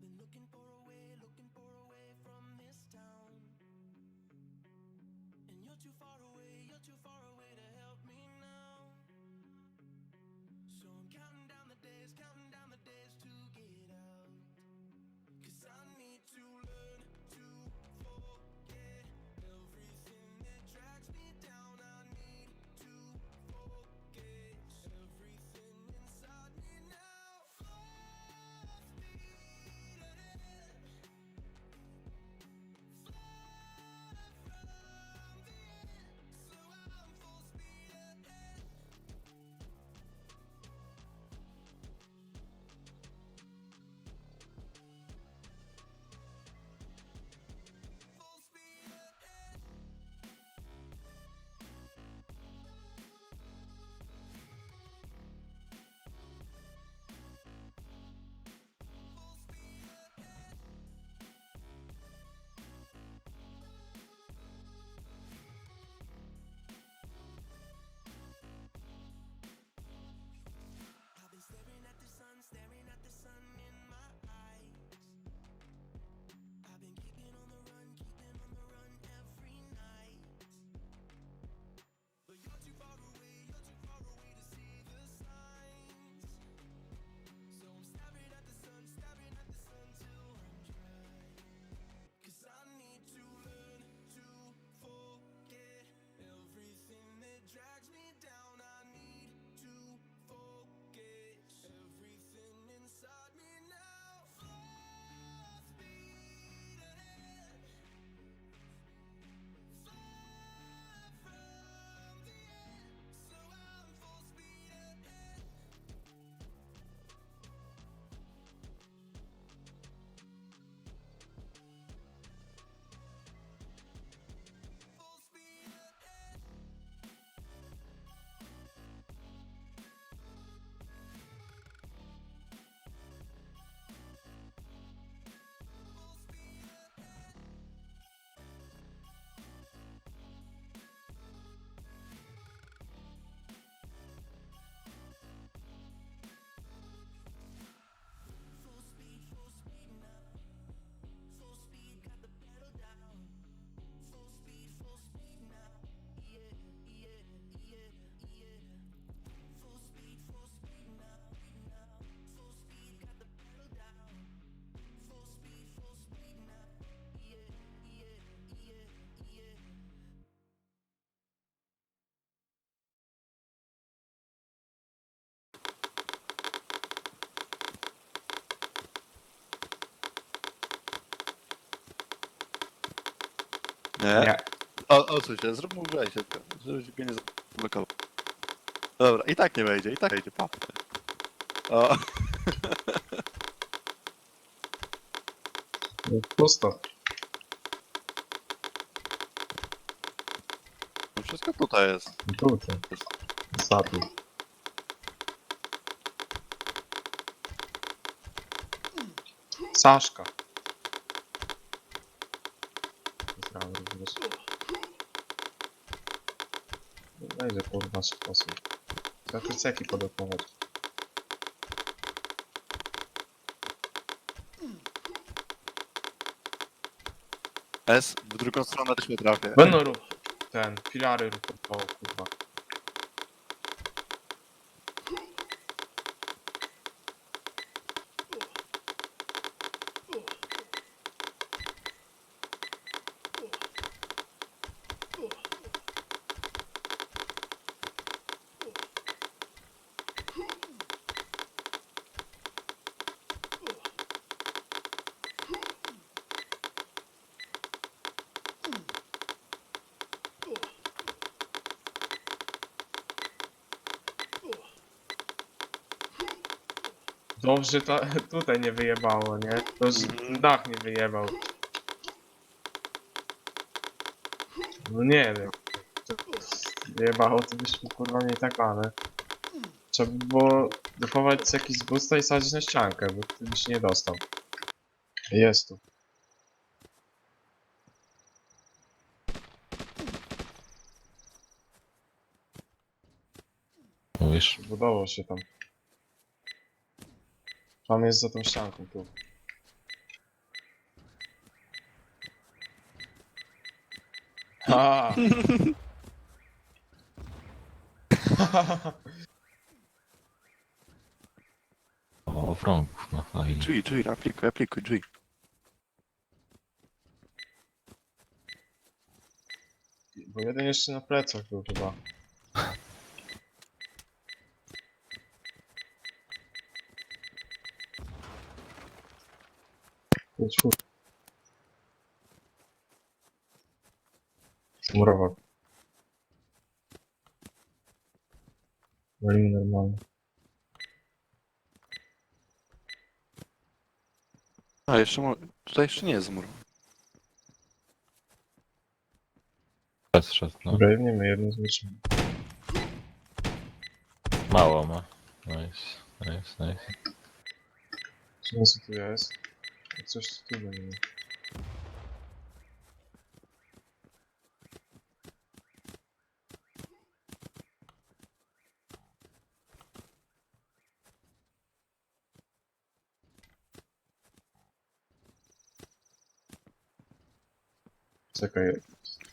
Been looking for a way, looking for a way from this town. And you're too far away, you're too far away to help me now. So I'm counting down the days, counting down the days to get out. Cause I need Nie? Nie. O, odsuń się, zrób mu wejście, tylko, żebyś go nie zablokował. Dobra, i tak nie wejdzie, i tak wejdzie, pa. O, Pusto. no wszystko tutaj jest. Tutaj. Satu. Saszka. Pozdrawiam również. Wejdzie kurwa sposób. Trzeba te ceki podopłować. S, w drugą stronę też nie trafię. Będą rób ten, filary rób o kurwa. Dobrze to tutaj nie wyjebało, nie? To już Mhm. dach nie wyjebał. No nie wiem. Wyjebało to byśmy kurwa nie tak ale. Trzeba by było dochować jakiś z busta i sadzić na ściankę, bo ty byś nie dostał. Jest tu. Tam jest za tą ścianką, tu. Ha! O, frągów, no fajnie. Drzwi, drzwi, aplikuj, aplikuj, drzwi. Bo jeden jeszcze na plecach był chyba. Chodź. Zmurował. Walimy normalnie. A, jeszcze mo- tutaj jeszcze nie jest mur. Szedł, szedł, no. Dobra, jebniemy jedno zniszczymy. Mało ma. Nice, nice, nice. Co co tu jest? Coś tu będzie. Czekaj,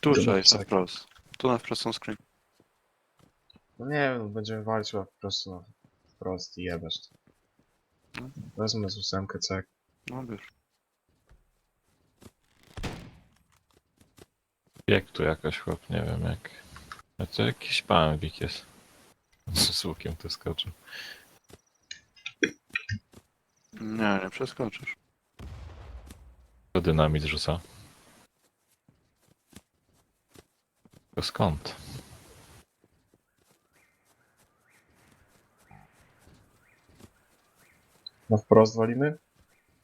Tu trzeba iść na tak. wprost. Tu na wprost są screen. no nie wiem, będziemy walczyć po prostu na wprost i jebać. to. No. Wezmę z ósemkę cek. No wiesz. Jak tu jakoś chłop, nie wiem jak. A to jakiś pałębik jest. Z łukiem tu skoczył. Nie, nie przeskoczysz. To dynamit rzuca. To skąd? Na wprost walimy?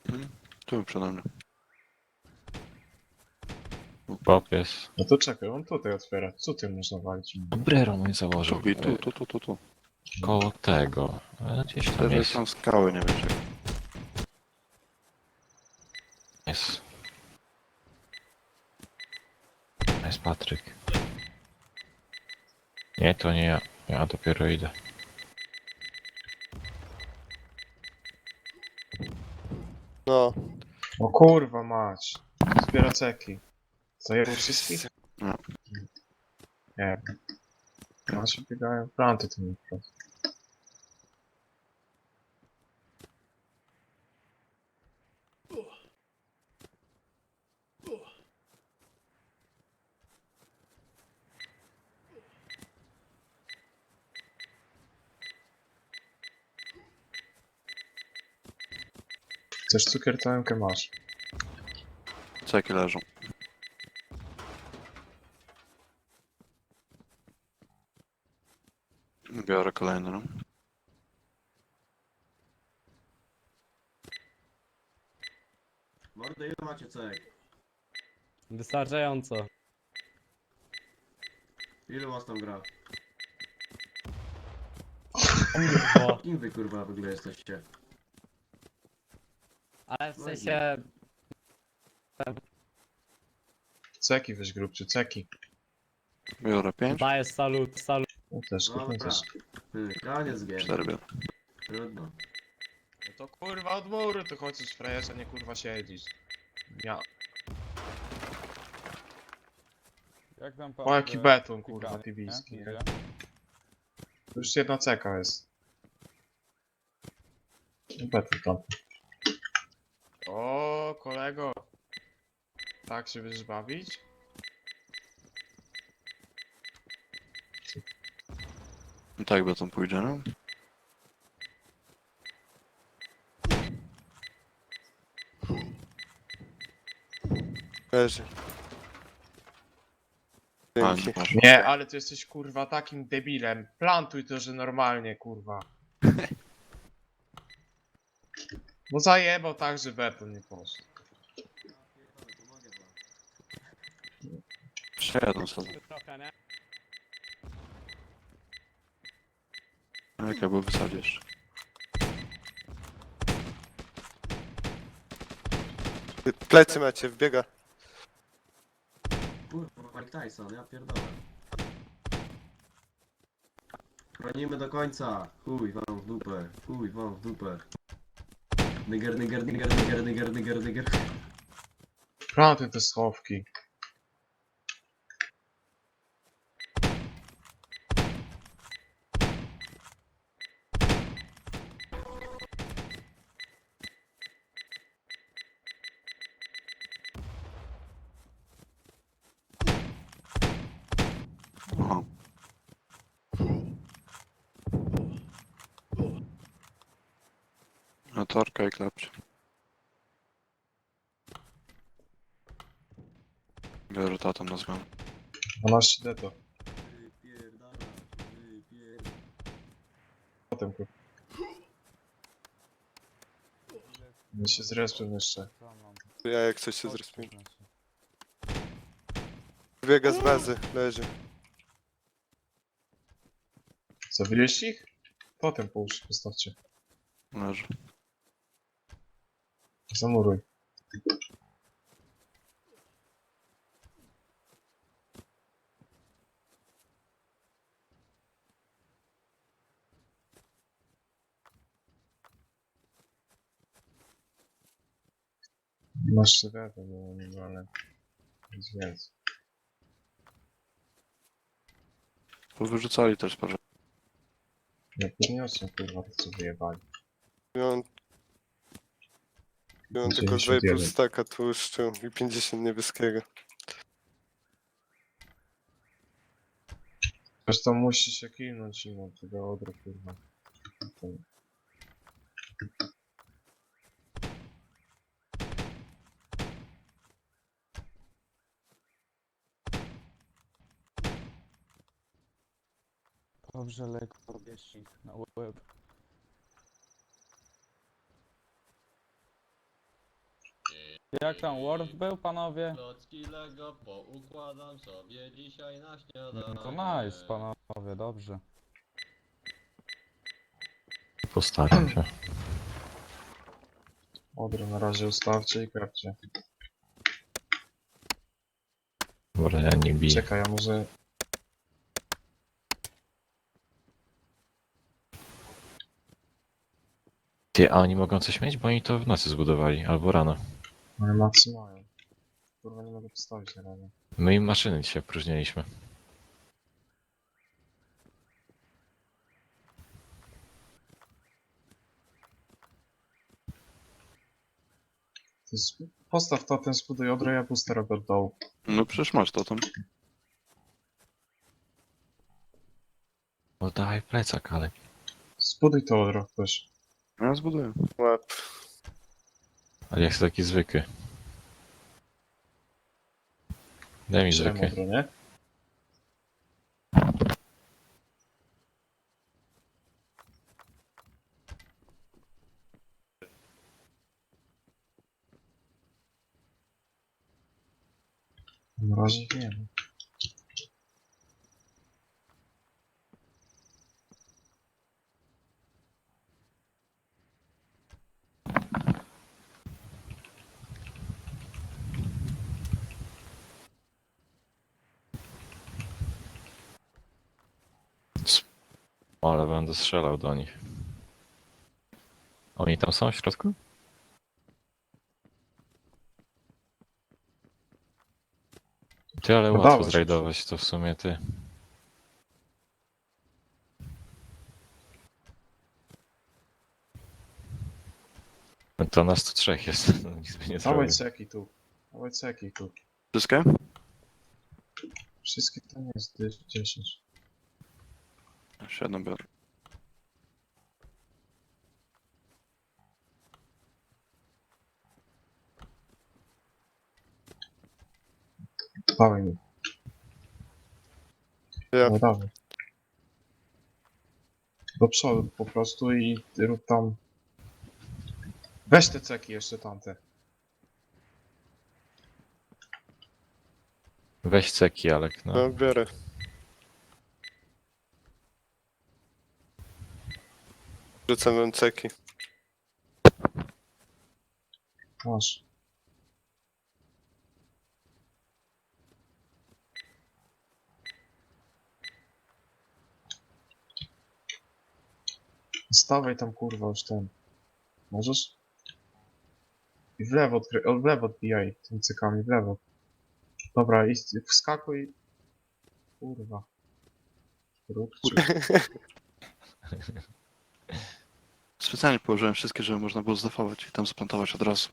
Mhm. Tu przede mną. Bob jest. No to czekaj, on tutaj otwiera. Co ty można walić? Brero mój założył. Tu, i tu, tu, tu, tu, tu. Koło tego. Ale gdzieś tam Wtedy jest. są skały, nie jak. Jest. Jest Patryk. Nie, to nie ja. Ja dopiero idę. No, O kurwa mać. Zbiera ceki. Zajęło wszystkich? No. Nie wiem. Się biegają planty tym po prostu. Chcesz cukier, to MK masz. Ceki leżą. Biorę kolejny, no. Mordy, ile macie cek? Wystarczająco. Ile was tam gra? Kurwo. Kim wy kurwa w ogóle jesteście? Ale w No sensie Ceki weź grubczy, ceki. Biorę pięć, daję salut, salut. No też, No no też. Ty, koniec cztery biorę. Trudno. No to kurwa od muru tu chodzisz frajerz, a nie kurwa siedzisz. Ja. Jak tam O jaki e, beton kurwa nie? tibijski. Tu Już jedna ceka jest. No Beton tam. O kolego. Tak się będziesz bawić? I tak by tam pójdzie, no. leży. A, Dzięki. nie masz. Nie, ale ty jesteś kurwa takim debilem. Plantuj to, że normalnie kurwa. No zajebał tak, że beton nie poszedł. Przejadą sobie. Trochę, nie? Jak ja był wysadzisz? Plecy macie, wbiega. Kurwa, Mike Tyson, ja pierdolę. Chronimy do końca. Chuj wam w dupę. Chuj wam w dupę. Niger, niger, niger, niger, niger, niger, niger. Plantuj te schowki. Motorka i klepcie. Biorę tatą na zmianę. 12 deto. Wypierdala, wypierdala. Potem kur... Nie się zrespią jeszcze. Ja jak coś się zrespię. Biega z bazy, leży. Zabiliście ich? Potem połóż, postawcie. Leży. Zamuruj. Masz się to było nie ale... Nic więcej. Powyrzucali też parę. Nie podniosłem kurwa to co wyjebali. Miałem, miałem tylko 2,5 91. staka tłuszczu i 50 niebieskiego. Zresztą musi się kilnąć im od tego odru kurwa. Dobrze, lekko wieści na łeb. Jak tam Worf był, panowie? Klocki Lego poukładam sobie dzisiaj na śniadanie. No to nice, panowie, dobrze. Postaram się. Odru na razie ustawcie i krawcie. Może ja nie biję. Czekaj, a może... Ty, a oni mogą coś mieć? Bo oni to w nocy zbudowali, albo rano. Ale macy mają. Kurwa nie mogę postawić na razie. My im maszyny dzisiaj opróżniliśmy. Ty sp- Postaw to, ten zbuduj odrę, ja puste robię od dołu. No przecież masz totem. O, dawaj plecak, ale... Zbuduj to odro ktoś. Ja zbuduję. Łap. Ale ja chcę taki zwykły. Daj mi zwykły. odro, nie? Na razie nie wiem. Ale będę strzelał do nich. Oni tam są w środku? Ty, ale Udało łatwo się. zrajdować to w sumie, ty. No To nas tu trzech jest, no nic by nie zrobił. Dawaj ceki tu. Dawaj ceki tu. Wszystkie? Wszystkie to nie jest 10. Siedem biorę. Dawaj mi. Ja. No dawaj. Do przodu po prostu i rób tam... Weź te ceki jeszcze tamte. Weź ceki, Alek, no. No biorę. Rzucam wam ceki. Masz. Stawaj tam kurwa już ten. Możesz? I w lewo, odkry- o, w lewo odbijaj tymi cykami, w lewo. Dobra, i wskakuj. Kurwa. Rupciu. specjalnie położyłem wszystkie, żeby można było zdefować i tam zaplantować od razu.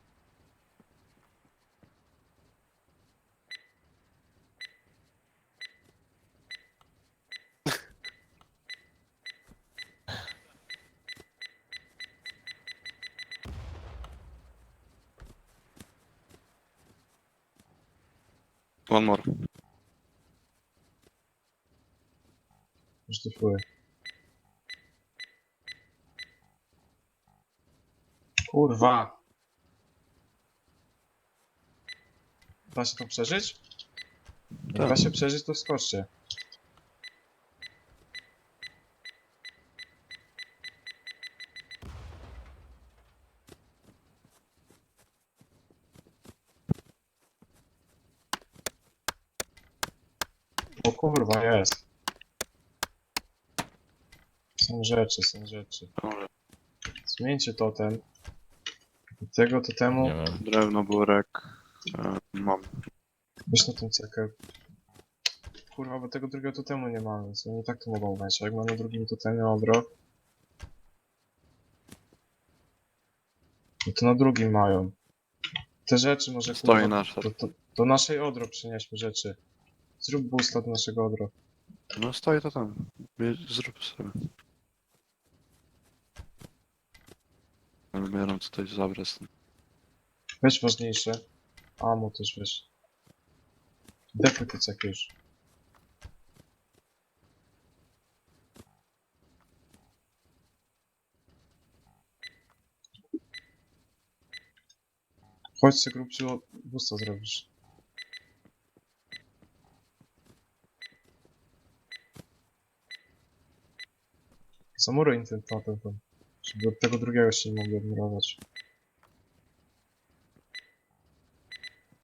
One more. Już to. Kurwa! Da się to przeżyć? Jak Tak. da się przeżyć, to skoczcie. O kurwa, jest. Są rzeczy, są rzeczy. Zmieńcie totem. Tego Nie wiem. Drewno, burek. E, mam. weź na tą cekę. Kurwa, bo tego drugiego totemu nie mamy, więc oni tak to mogą. A jak mamy na drugim totemie odro, no to na drugim mają. Te rzeczy może Stoi kurwa, do, do, do naszej odro przynieśmy rzeczy. Zrób boosta do naszego odro. No stoi to tam. Zrób sobie. Wybieram tutaj zabrać. Weź ważniejsze. Amo też weź. Defuj cechy już. Chodź se grubszy od- boosta zrobisz. Zamuruj ten tam. Od tego drugiego się nie mogli odmurować.